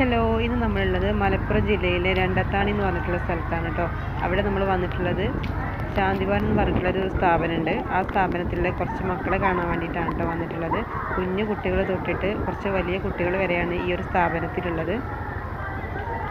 Hello ഇന്ന് നമ്മളുള്ളത് മലപ്പുറം ജില്ലയിലെ രണ്ടത്താണി എന്ന് പറഞ്ഞിട്ടുള്ള സ്ഥലത്താണ് കേട്ടോ. അവിടെ നമ്മൾ വന്നിട്ടുള്ളത് ശാന്തിഭവൻ എന്ന് പറഞ്ഞിട്ടുള്ള ഒരു സ്ഥാപനമുണ്ട്. ആ സ്ഥാപനത്തിലെ കുറച്ച് മക്കളെ കാണാൻ വേണ്ടിയിട്ടാണ് കേട്ടോ വന്നിട്ടുള്ളത്. കുഞ്ഞു കുട്ടികൾ തൊട്ടിട്ട് കുറച്ച് വലിയ കുട്ടികൾ വരെയാണ് ഈ ഒരു സ്ഥാപനത്തിലുള്ളത്.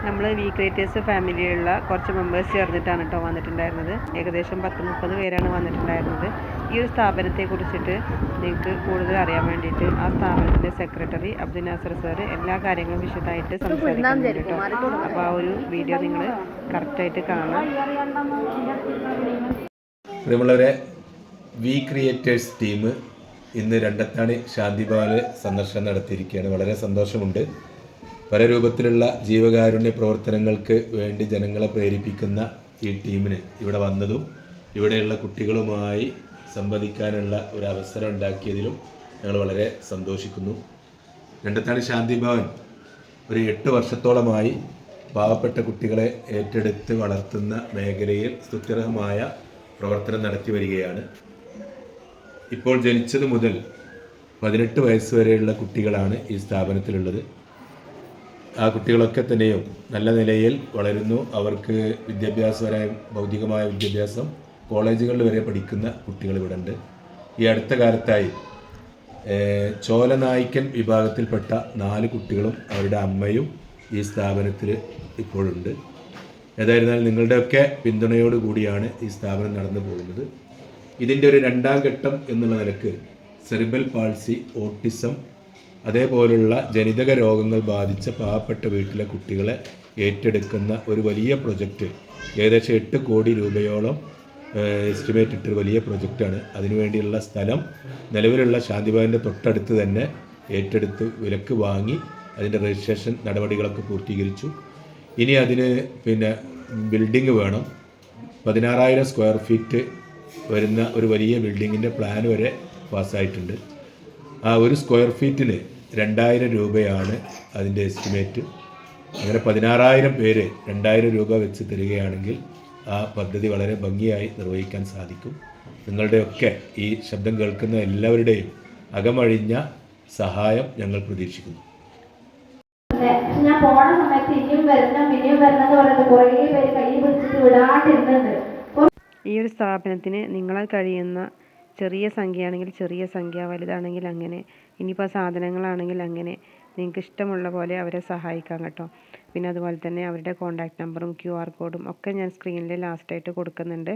നമ്മൾ വി ക്രിയേറ്റേഴ്സ് ഫാമിലിയിലുള്ള കുറച്ച് മെമ്പേഴ്സ് ചേർന്നിട്ടാണ് കേട്ടോ വന്നിട്ടുണ്ടായിരുന്നത്. ഏകദേശം പത്ത് മുപ്പത് പേരാണ് വന്നിട്ടുണ്ടായിരുന്നത്. ഈ ഒരു സ്ഥാപനത്തെ കുറിച്ചിട്ട് നിങ്ങൾക്ക് കൂടുതൽ അറിയാൻ വേണ്ടിയിട്ട് ആ സ്ഥാപനത്തിന്റെ സെക്രട്ടറി അബ്ദുൽ നാസർ സാർ എല്ലാ കാര്യങ്ങളും വിശദമായിട്ട് സംസാരിക്കുന്നുണ്ട് കേട്ടോ. അപ്പോൾ ആ ഒരു വീഡിയോ നിങ്ങൾ കറക്റ്റായിട്ട് കാണാം പ്രിയമുള്ളവരെ വി ക്രിയേറ്റേഴ്സ് ടീം ഇന്ന് രണ്ടത്താണി ശാന്തിഭവനിൽ സന്ദർശനം നടത്തിയിരിക്കുകയാണ്. വളരെ സന്തോഷമുണ്ട്. പല രൂപത്തിലുള്ള ജീവകാരുണ്യ പ്രവർത്തനങ്ങൾക്ക് വേണ്ടി ജനങ്ങളെ പ്രേരിപ്പിക്കുന്ന ഈ ടീമിന് ഇവിടെ വന്നതും ഇവിടെയുള്ള കുട്ടികളുമായി സംവദിക്കാനുള്ള ഒരു അവസരം ഉണ്ടാക്കിയതിലും ഞങ്ങൾ വളരെ സന്തോഷിക്കുന്നു. രണ്ടത്താണി ശാന്തിഭവൻ ഒരു എട്ട് വർഷത്തോളമായി പാവപ്പെട്ട കുട്ടികളെ ഏറ്റെടുത്ത് വളർത്തുന്ന മേഖലയിൽ സ്തുത്യർഹമായ പ്രവർത്തനം നടത്തി വരികയാണ്. ഇപ്പോൾ ജനിച്ചത് മുതൽ പതിനെട്ട് വയസ്സ് വരെയുള്ള കുട്ടികളാണ് ഈ സ്ഥാപനത്തിലുള്ളത്. ആ കുട്ടികളൊക്കെ തന്നെയും നല്ല നിലയിൽ വളരുന്നു. അവർക്ക് വിദ്യാഭ്യാസപരമായ ഭൗതികമായ വിദ്യാഭ്യാസം കോളേജുകളിൽ വരെ പഠിക്കുന്ന കുട്ടികൾ ഇവിടെ ഉണ്ട്. ഈ അടുത്ത കാലത്തായി ചോലനായിക്കൻ വിഭാഗത്തിൽപ്പെട്ട നാല് കുട്ടികളും അവരുടെ അമ്മയും ഈ സ്ഥാപനത്തിൽ ഇപ്പോഴുണ്ട്. ഏതായിരുന്നാലും നിങ്ങളുടെയൊക്കെ പിന്തുണയോട് കൂടിയാണ് ഈ സ്ഥാപനം നടന്നു പോകുന്നത്. ഇതിന്റെ ഒരു രണ്ടാം ഘട്ടം എന്നുള്ള നിലയ്ക്ക് സെറിബൽ പാൾസി ഓട്ടിസം അതേപോലുള്ള ജനിതക രോഗങ്ങൾ ബാധിച്ച പാവപ്പെട്ട വീട്ടിലെ കുട്ടികളെ ഏറ്റെടുക്കുന്ന ഒരു വലിയ പ്രൊജക്റ്റ് ഏകദേശം എട്ട് കോടി രൂപയോളം എസ്റ്റിമേറ്റ് ഇട്ടൊരു വലിയ പ്രൊജക്റ്റാണ് അതിനുവേണ്ടിയുള്ള സ്ഥലം നിലവിലുള്ള ശാന്തിഭവന്റെ തൊട്ടടുത്ത് തന്നെ ഏറ്റെടുത്ത് വിലക്ക് വാങ്ങി അതിന്റെ രജിസ്ട്രേഷൻ നടപടികളൊക്കെ പൂർത്തീകരിച്ചു. ഇനി അതിന് പിന്നെ ബിൽഡിംഗ് വേണം. പതിനാറായിരം സ്ക്വയർ ഫീറ്റ് വരുന്ന ഒരു വലിയ ബിൽഡിങ്ങിന്റെ പ്ലാൻ വരെ പാസ്സായിട്ടുണ്ട്. ആ ഒരു സ്ക്വയർ ഫീറ്റിന് രണ്ടായിരം രൂപയാണ് അതിന്റെ എസ്റ്റിമേറ്റ് അങ്ങനെ പതിനാറായിരം പേര് രണ്ടായിരം രൂപ വെച്ച് തരികയാണെങ്കിൽ ആ പദ്ധതി വളരെ ഭംഗിയായി നിർവഹിക്കാൻ സാധിക്കും. നിങ്ങളുടെയൊക്കെ ഈ ശബ്ദം കേൾക്കുന്ന എല്ലാവരുടെയും അകമഴിഞ്ഞ സഹായം ഞങ്ങൾ പ്രതീക്ഷിക്കുന്നു. ഞാൻ പോണ സമയത്ത് ഇനിയും വരണം ഇനിയും വരണം എന്ന് പറയുന്നത് കുറേ പേര് കൈ പിടിച്ചിട്ട് വിടാണ്ടിരുന്നുണ്ട് ഈ ഒരു സ്ഥാപനത്തിന് നിങ്ങളാൽ കഴിയുന്ന ചെറിയ സംഖ്യയാണെങ്കിൽ ചെറിയ സംഖ്യ വലുതാണെങ്കിൽ അങ്ങനെ ഇനിയിപ്പോൾ സാധനങ്ങളാണെങ്കിൽ അങ്ങനെ നിങ്ങൾക്ക് ഇഷ്ടമുള്ള പോലെ അവരെ സഹായിക്കാം കേട്ടോ. പിന്നെ അതുപോലെ തന്നെ അവരുടെ കോൺടാക്റ്റ് നമ്പറും ക്യു ആർ കോഡും ഒക്കെ ഞാൻ സ്ക്രീനിൽ ലാസ്റ്റായിട്ട് കൊടുക്കുന്നുണ്ട്.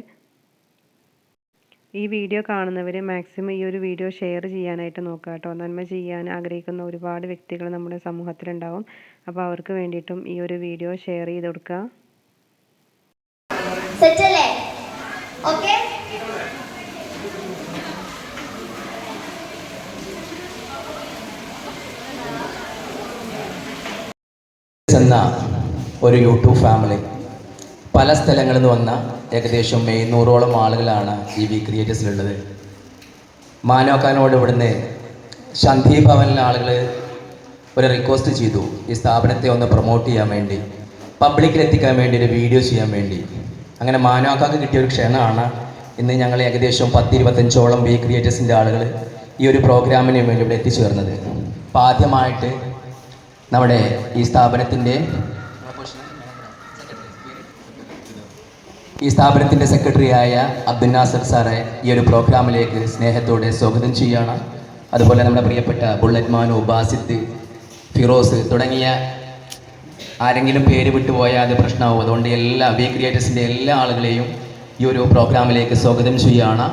ഈ വീഡിയോ കാണുന്നവർ മാക്സിമം ഈ ഒരു വീഡിയോ ഷെയർ ചെയ്യാനായിട്ട് നോക്കുക കേട്ടോ. നന്മ ചെയ്യാൻ ആഗ്രഹിക്കുന്ന ഒരുപാട് വ്യക്തികൾ നമ്മുടെ സമൂഹത്തിലുണ്ടാവും. അപ്പോൾ അവർക്ക് വേണ്ടിയിട്ടും ഈ ഒരു വീഡിയോ ഷെയർ ചെയ്ത് കൊടുക്കുക. എന്ന ഒരു യൂട്യൂബ് ഫാമിലി പല സ്ഥലങ്ങളിൽ നിന്ന് വന്ന ഏകദേശം എഴുന്നൂറോളം ആളുകളാണ് ഈ വി ക്രിയേറ്റേഴ്സിലുള്ളത് മാനോക്കാനോട് ഇവിടുന്ന് ശാന്തി ഭവനിലെ ആളുകൾ ഒരു റിക്വസ്റ്റ് ചെയ്തു ഈ സ്ഥാപനത്തെ ഒന്ന് പ്രൊമോട്ട് ചെയ്യാൻ വേണ്ടി. പബ്ലിക്കിൽ എത്തിക്കാൻ വേണ്ടി ഒരു വീഡിയോ ചെയ്യാൻ വേണ്ടി. അങ്ങനെ മാനോക്കാക്ക് കിട്ടിയ ഒരു ക്ഷണമാണ് ഇന്ന് ഞങ്ങൾ ഏകദേശം പത്ത് ഇരുപത്തഞ്ചോളം വി ക്രിയേറ്റേഴ്സിന്റെ ആളുകൾ ഈ ഒരു പ്രോഗ്രാമിന് വേണ്ടി ഇവിടെ എത്തിച്ചേർന്നത്. അപ്പോൾ ആദ്യമായിട്ട് നമ്മുടെ ഈ സ്ഥാപനത്തിന്റെ ഈ സ്ഥാപനത്തിന്റെ സെക്രട്ടറിയായ അബ്ദുൽ നാസർ സാറെ ഈ ഒരു പ്രോഗ്രാമിലേക്ക് സ്നേഹത്തോടെ സ്വാഗതം ചെയ്യുകയാണ്. അതുപോലെ നമ്മുടെ പ്രിയപ്പെട്ട ബുള്ളറ്റ് മാനു ബാസിത്ത് ഫിറോസ് തുടങ്ങിയ ആരെങ്കിലും പേര് വിട്ടുപോയാൽ അത് പ്രശ്നമാവും. അതുകൊണ്ട് എല്ലാ വി ക്രിയേറ്റേഴ്സിന്റെ എല്ലാ ആളുകളെയും ഈ ഒരു പ്രോഗ്രാമിലേക്ക് സ്വാഗതം ചെയ്യുകയാണ്.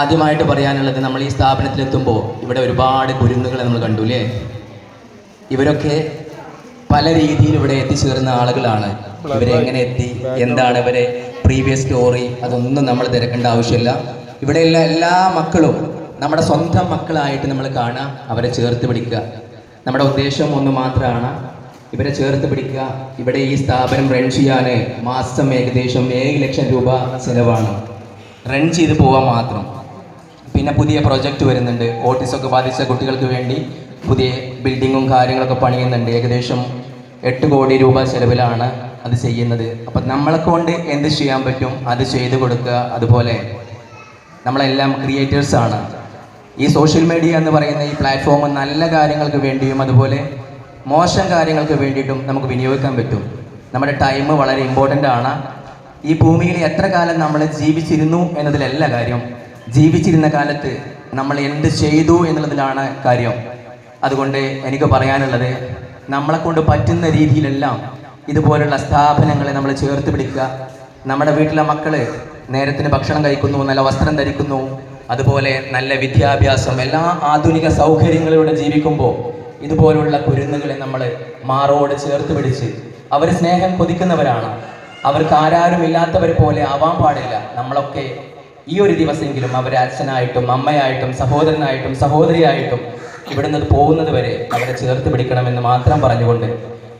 ആദ്യമായിട്ട് പറയാനുള്ളത് നമ്മൾ ഈ സ്ഥാപനത്തിലെത്തുമ്പോൾ ഇവിടെ ഒരുപാട് കുരുന്നുകളെ നമ്മൾ കണ്ടു അല്ലേ? ഇവരൊക്കെ പല രീതിയിൽ ഇവിടെ എത്തിച്ചേർന്ന ആളുകളാണ്. ഇവരെ എങ്ങനെ എത്തി? എന്താണ് ഇവരെ പ്രീവിയസ് സ്റ്റോറി അതൊന്നും നമ്മൾ തിരക്കേണ്ട ആവശ്യമില്ല. ഇവിടെയുള്ള എല്ലാ മക്കളും നമ്മുടെ സ്വന്തം മക്കളായിട്ട് നമ്മൾ കാണുക അവരെ ചേർത്ത് പിടിക്കുക. നമ്മുടെ ഉദ്ദേശം ഒന്ന് മാത്രമാണ് ഇവരെ ചേർത്ത് പിടിക്കുക. ഇവിടെ ഈ സ്ഥാപനം റൺ ചെയ്യാൻ മാസം ഏകദേശം ഏഴ് ലക്ഷം രൂപ ചിലവാണ്. റൺ ചെയ്ത് പോകാൻ മാത്രം. പിന്നെ പുതിയ പ്രൊജക്റ്റ് വരുന്നുണ്ട്. ഓട്ടിസൊക്കെ ബാധിച്ച കുട്ടികൾക്ക് വേണ്ടി പുതിയ ബിൽഡിങ്ങും കാര്യങ്ങളൊക്കെ പണിയുന്നുണ്ട്. ഏകദേശം എട്ട് കോടി രൂപ ചെലവിലാണ് അത് ചെയ്യുന്നത്. അപ്പം നമ്മളെ കൊണ്ട് എന്ത് ചെയ്യാൻ പറ്റും? അത് ചെയ്തു കൊടുക്കുക. അതുപോലെ നമ്മളെല്ലാം ക്രിയേറ്റേഴ്സാണ് ഈ സോഷ്യൽ മീഡിയ എന്ന് പറയുന്ന ഈ പ്ലാറ്റ്ഫോം നല്ല കാര്യങ്ങൾക്ക് വേണ്ടിയും അതുപോലെ മോശം കാര്യങ്ങൾക്ക് വേണ്ടിയിട്ടും നമുക്ക് വിനിയോഗിക്കാൻ പറ്റും. നമ്മുടെ ടൈം വളരെ ഇമ്പോർട്ടന്റ് ആണ്. ഈ ഭൂമിയിൽ എത്ര കാലം നമ്മൾ ജീവിച്ചിരുന്നു എന്നതിലല്ല കാര്യം. ജീവിച്ചിരുന്ന കാലത്ത് നമ്മൾ എന്ത് ചെയ്തു എന്നുള്ളതിലാണ് കാര്യം. അതുകൊണ്ട് എനിക്ക് പറയാനുള്ളത് നമ്മളെ കൊണ്ട് പറ്റുന്ന രീതിയിലെല്ലാം ഇതുപോലുള്ള സ്ഥാപനങ്ങളെ നമ്മൾ ചേർത്ത് പിടിക്കുക. നമ്മുടെ വീട്ടിലെ മക്കൾ നേരത്തിന് ഭക്ഷണം കഴിക്കുന്നു നല്ല വസ്ത്രം ധരിക്കുന്നു അതുപോലെ നല്ല വിദ്യാഭ്യാസം എല്ലാ ആധുനിക സൗകര്യങ്ങളിലൂടെ ജീവിക്കുമ്പോൾ ഇതുപോലുള്ള കുരുന്നുകളെ നമ്മൾ മാറോട് ചേർത്ത് പിടിച്ച് അവർ സ്നേഹം കൊതിക്കുന്നവരാണ്. അവർക്ക് ആരാരും ഇല്ലാത്തവരെ പോലെ ആവാൻ പാടില്ല. നമ്മളൊക്കെ ഈ ഒരു ദിവസമെങ്കിലും അവരെ അച്ഛനായിട്ടും അമ്മയായിട്ടും സഹോദരനായിട്ടും സഹോദരിയായിട്ടും ഇവിടുന്ന് പോകുന്നത് വരെ അവരെ ചേർത്ത് പിടിക്കണമെന്ന് മാത്രം പറഞ്ഞുകൊണ്ട്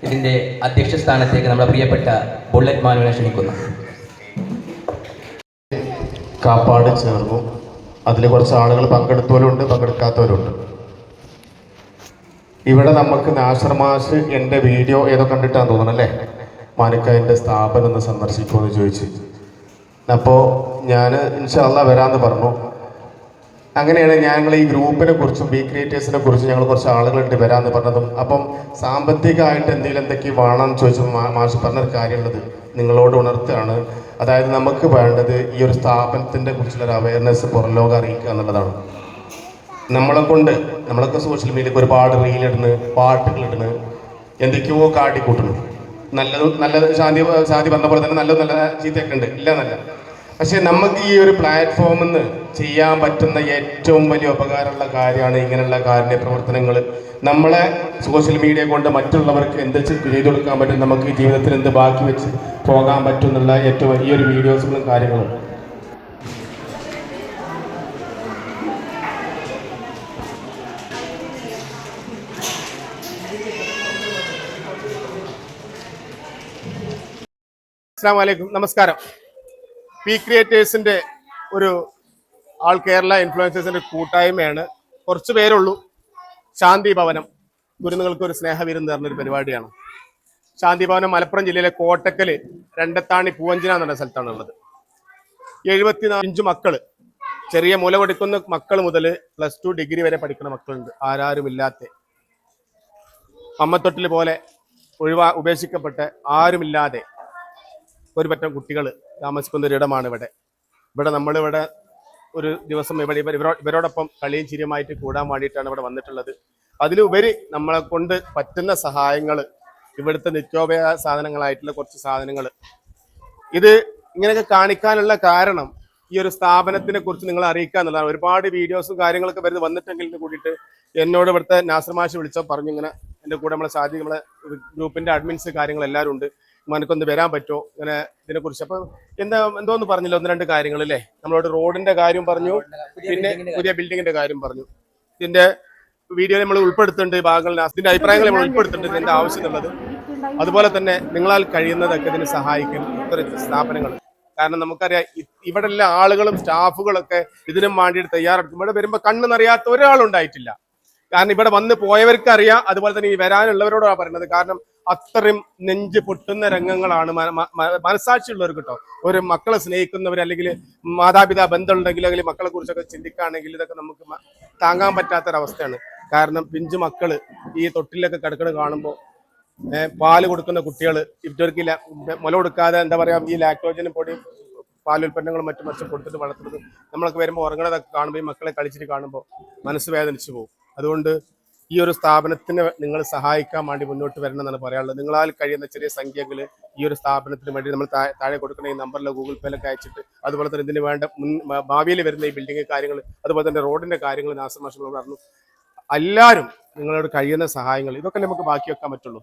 ഇതിന്റെ അധ്യക്ഷ സ്ഥാനത്തേക്ക് നമ്മുടെ പ്രിയപ്പെട്ട ബുള്ളറ്റ് മാനുവിനെ ക്ഷണിക്കുന്നു. കാപ്പാട് ചേർന്നു. അതിൽ കുറച്ച് ആളുകൾ പങ്കെടുത്തവരുണ്ട് പങ്കെടുക്കാത്തവരുണ്ട്. ഇവിടെ നമുക്ക് നാശർമാഷ് എന്റെ വീഡിയോ ഏതോ കണ്ടിട്ടാന്ന് തോന്നുന്നു അല്ലേ? സ്ഥാപനം ഒന്ന് സന്ദർശിക്കുമെന്ന് ചോദിച്ച്. അപ്പോൾ ഞാൻ ഇൻഷാല്ല വരാമെന്ന് പറഞ്ഞു. അങ്ങനെയാണ് ഞങ്ങൾ ഈ ഗ്രൂപ്പിനെ കുറിച്ചും ബി ക്രിയേറ്റേഴ്സിനെ കുറിച്ചും ഞങ്ങൾ കുറച്ച് ആളുകളുണ്ട് വരാമെന്ന് പറഞ്ഞതും. അപ്പം സാമ്പത്തികമായിട്ട് എന്തെങ്കിലും എന്തൊക്കെ എന്ന് ചോദിച്ചപ്പോൾ മാഷ് പറഞ്ഞൊരു കാര്യമുള്ളത് നിങ്ങളോട് ഉണർത്തുകയാണ്. അതായത് നമുക്ക് വേണ്ടത് ഈ ഒരു സ്ഥാപനത്തിന്റെ കുറിച്ചുള്ളൊരു അവയർനെസ് പുറം ലോകം അറിയിക്കുക എന്നുള്ളതാണ്. നമ്മളെ കൊണ്ട് നമ്മളൊക്കെ സോഷ്യൽ മീഡിയക്ക് ഒരുപാട് റീലിടുന്നു പാട്ടുകളിടുന്നു എന്തൊക്കെയോ കാട്ടിക്കൂട്ടുന്നു. നല്ലത് നല്ലത് ശാന്തി ശാന്തി പറഞ്ഞ പോലെ തന്നെ നല്ലത് നല്ല ചീത്തയൊക്കെ ഉണ്ട്. ഇല്ല നല്ല പക്ഷെ നമുക്ക് ഈ ഒരു പ്ലാറ്റ്ഫോമിൽ നിന്ന് ചെയ്യാൻ പറ്റുന്ന ഏറ്റവും വലിയ ഉപകാരമുള്ള കാര്യമാണ് ഇങ്ങനെയുള്ള കാരുണ്യ പ്രവർത്തനങ്ങൾ. നമ്മളെ സോഷ്യൽ മീഡിയ കൊണ്ട് മറ്റുള്ളവർക്ക് എന്ത് ചെയ്തു കൊടുക്കാൻ പറ്റും? നമുക്ക് ജീവിതത്തിൽ എന്ത് ബാക്കി വെച്ച് പോകാൻ പറ്റും എന്നുള്ള ഏറ്റവും വലിയൊരു വീഡിയോസുകളും കാര്യങ്ങളും. അസ്സാം നമസ്കാരം. പി ക്രിയേറ്റേഴ്സിന്റെ ഒരു ആൾ കേരള ഇൻഫ്ലുവൻസേഴ്സിന്റെ കൂട്ടായ്മയാണ്. കുറച്ച് പേരുള്ളൂ. ശാന്തി ഭവനം. ഗുരുന്നുകൾക്ക് ഒരു സ്നേഹവിരുന്ന് തരുന്നൊരു പരിപാടിയാണ്. ശാന്തി ഭവനം മലപ്പുറം ജില്ലയിലെ കോട്ടക്കൽ രണ്ടത്താണി പൂവഞ്ചിന എന്ന സ്ഥലത്താണ് ഉള്ളത്. എഴുപത്തിനാലഞ്ച് മക്കൾ ചെറിയ മുല കൊടുക്കുന്ന മക്കൾ മുതൽ പ്ലസ് ടു ഡിഗ്രി വരെ പഠിക്കുന്ന മക്കളുണ്ട്. ആരാരുമില്ലാത്ത അമ്മത്തൊട്ടിൽ പോലെ ഒഴിവാ ഉപേക്ഷിക്കപ്പെട്ട് ആരുമില്ലാതെ ഒരു പറ്റം കുട്ടികൾ താമസിക്കുന്ന ഒരു ഇടമാണ് ഇവിടെ. ഇവിടെ നമ്മളിവിടെ ഒരു ദിവസം ഇവിടെ ഇവർ ഇവരോടൊപ്പം കളിയും ചിരിയുമായിട്ട് കൂടാൻ വേണ്ടിയിട്ടാണ് ഇവിടെ വന്നിട്ടുള്ളത്. അതിലുപരി നമ്മളെ കൊണ്ട് പറ്റുന്ന സഹായങ്ങൾ ഇവിടുത്തെ നിത്യോപയോഗ സാധനങ്ങളായിട്ടുള്ള കുറച്ച് സാധനങ്ങൾ. ഇത് ഇങ്ങനെയൊക്കെ കാണിക്കാനുള്ള കാരണം ഈ ഒരു സ്ഥാപനത്തിനെ കുറിച്ച് നിങ്ങളെ അറിയിക്കുക എന്നുള്ളതാണ്. ഒരുപാട് വീഡിയോസും കാര്യങ്ങളൊക്കെ വരുന്നത് വന്നിട്ടെങ്കിലും കൂടിയിട്ട് എന്നോട് ഇവിടുത്തെ നാസർ മാഷ് വിളിച്ചോ പറഞ്ഞു ഇങ്ങനെ എന്റെ കൂടെ നമ്മളെ സാധി നമ്മളെ ഗ്രൂപ്പിന്റെ അഡ്മിൻസ് കാര്യങ്ങളെല്ലാവരും ഉണ്ട് മനക്കൊന്ന് വരാൻ പറ്റുമോ ഇങ്ങനെ ഇതിനെക്കുറിച്ച്. അപ്പൊ എന്താ എന്തോന്ന് പറഞ്ഞില്ല ഒന്ന് രണ്ട് കാര്യങ്ങൾ അല്ലേ നമ്മളോട് റോഡിന്റെ കാര്യം പറഞ്ഞു പിന്നെ പുതിയ ബിൽഡിങ്ങിന്റെ കാര്യം പറഞ്ഞു. ഇതിന്റെ വീഡിയോ നമ്മൾ ഉൾപ്പെടുത്തുന്നുണ്ട് ഭാഗങ്ങളിൽ ഇതിന്റെ അഭിപ്രായങ്ങൾ നമ്മൾ ഉൾപ്പെടുത്തുന്നുണ്ട് ഇതിന്റെ ആവശ്യം എന്നുള്ളത്. അതുപോലെ തന്നെ നിങ്ങളാൽ കഴിയുന്നതൊക്കെ ഇതിന് സഹായിക്കും. ഇത്തരം സ്ഥാപനങ്ങൾ കാരണം നമുക്കറിയാം ഇവിടെ എല്ലാ ആളുകളും സ്റ്റാഫുകളൊക്കെ ഇതിനും വേണ്ടിയിട്ട് തയ്യാറെടുക്കും. ഇവിടെ വരുമ്പോൾ കണ്ണ് നിറയാത്ത ഒരാളുണ്ടായിട്ടില്ല. കാരണം ഇവിടെ വന്ന് പോയവർക്ക് അറിയാം അതുപോലെ തന്നെ ഈ വരാനുള്ളവരോടാണ് പറയുന്നത്. കാരണം അത്രയും നെഞ്ച് പൊട്ടുന്ന രംഗങ്ങളാണ് മനസാക്ഷിയുള്ളവർ കേട്ടോ. ഒരു മക്കളെ സ്നേഹിക്കുന്നവർ അല്ലെങ്കിൽ മാതാപിതാ ബന്ധമുണ്ടെങ്കിൽ അല്ലെങ്കിൽ മക്കളെ കുറിച്ചൊക്കെ ചിന്തിക്കുകയാണെങ്കിൽ ഇതൊക്കെ നമുക്ക് താങ്ങാൻ പറ്റാത്തൊരവസ്ഥയാണ്. കാരണം പിഞ്ചു മക്കൾ ഈ തൊട്ടിലൊക്കെ കിടക്കണ കാണുമ്പോൾ പാൽ കൊടുക്കുന്ന കുട്ടികൾ ഇവർക്ക് മുല കൊടുക്കാതെ എന്താ പറയാ ഈ ലാക്ടോജനും പൊടിയും പാലുൽപ്പന്നങ്ങളും മറ്റും മറ്റും കൊടുത്തിട്ട് വളർത്തുന്നത് നമ്മളൊക്കെ വരുമ്പോൾ ഉറങ്ങണതൊക്കെ കാണുമ്പോൾ ഈ മക്കളെ കളിച്ചിട്ട് കാണുമ്പോൾ മനസ്സ് വേദനിച്ചു പോകും. അതുകൊണ്ട് ഈ ഒരു സ്ഥാപനത്തിന് നിങ്ങൾ സഹായിക്കാൻ വേണ്ടി മുന്നോട്ട് വരണം എന്നാണ് പറയാനുള്ളത്. നിങ്ങളാൽ കഴിയുന്ന ചെറിയ സംഖ്യകൾ ഈ ഒരു സ്ഥാപനത്തിന് വേണ്ടി നമ്മൾ താഴെ കൊടുക്കുന്ന ഈ നമ്പറിൽ ഗൂഗിൾ പേയിലൊക്കെ അയച്ചിട്ട് അതുപോലെ തന്നെ ഇതിന് വേണ്ട മുൻ ഭാവിയിൽ വരുന്ന ഈ ബിൽഡിംഗ് കാര്യങ്ങൾ അതുപോലെ തന്നെ റോഡിന്റെ കാര്യങ്ങൾ നാസമാഷങ്ങൾ പറഞ്ഞു എല്ലാവരും നിങ്ങളോട് കഴിയുന്ന സഹായങ്ങൾ ഇതൊക്കെ നമുക്ക് ബാക്കി വെക്കാൻ പറ്റുള്ളൂ.